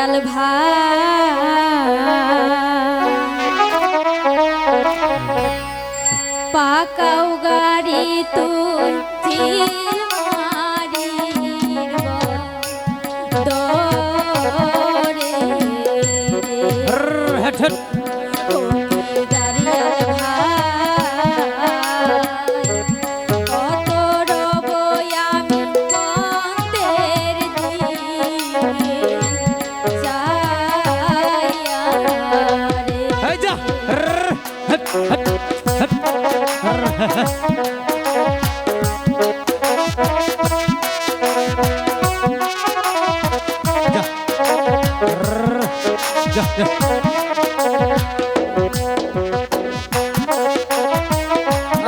দয়াল ভাই। গাড়ি তুই যা যা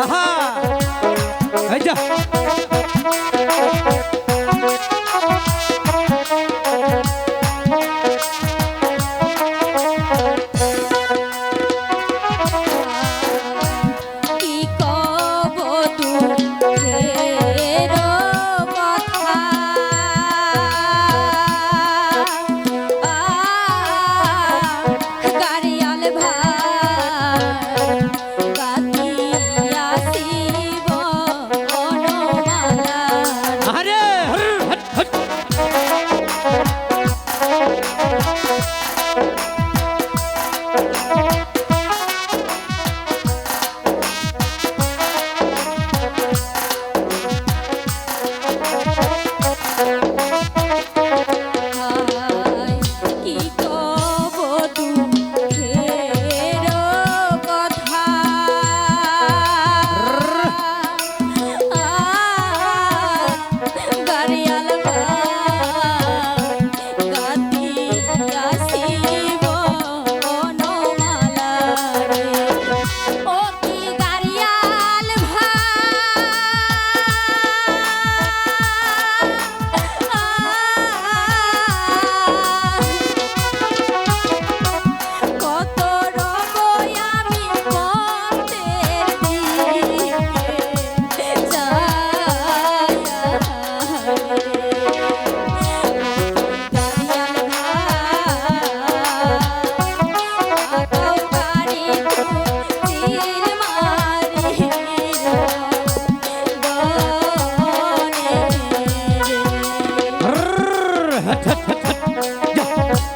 আহা এই যা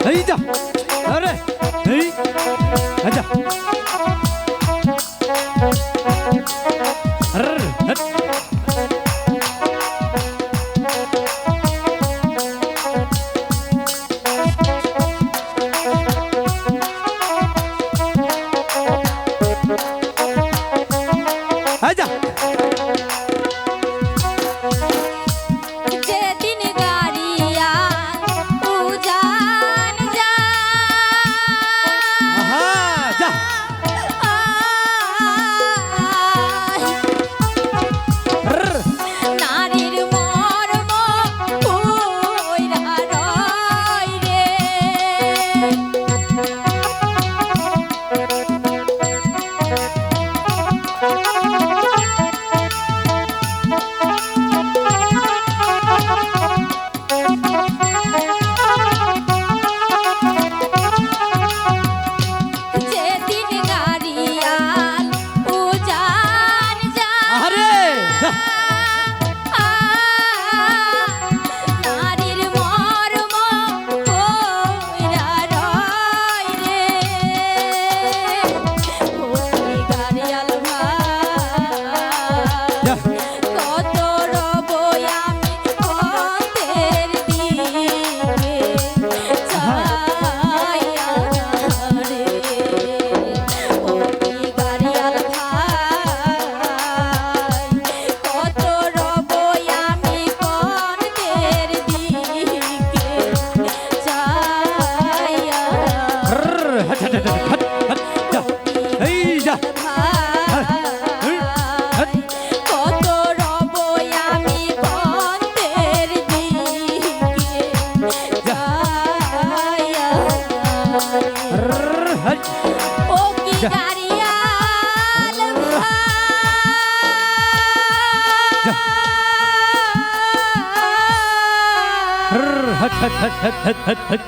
의자 아래. 의 앉아 아자. ও কি কারিয়াল ভাই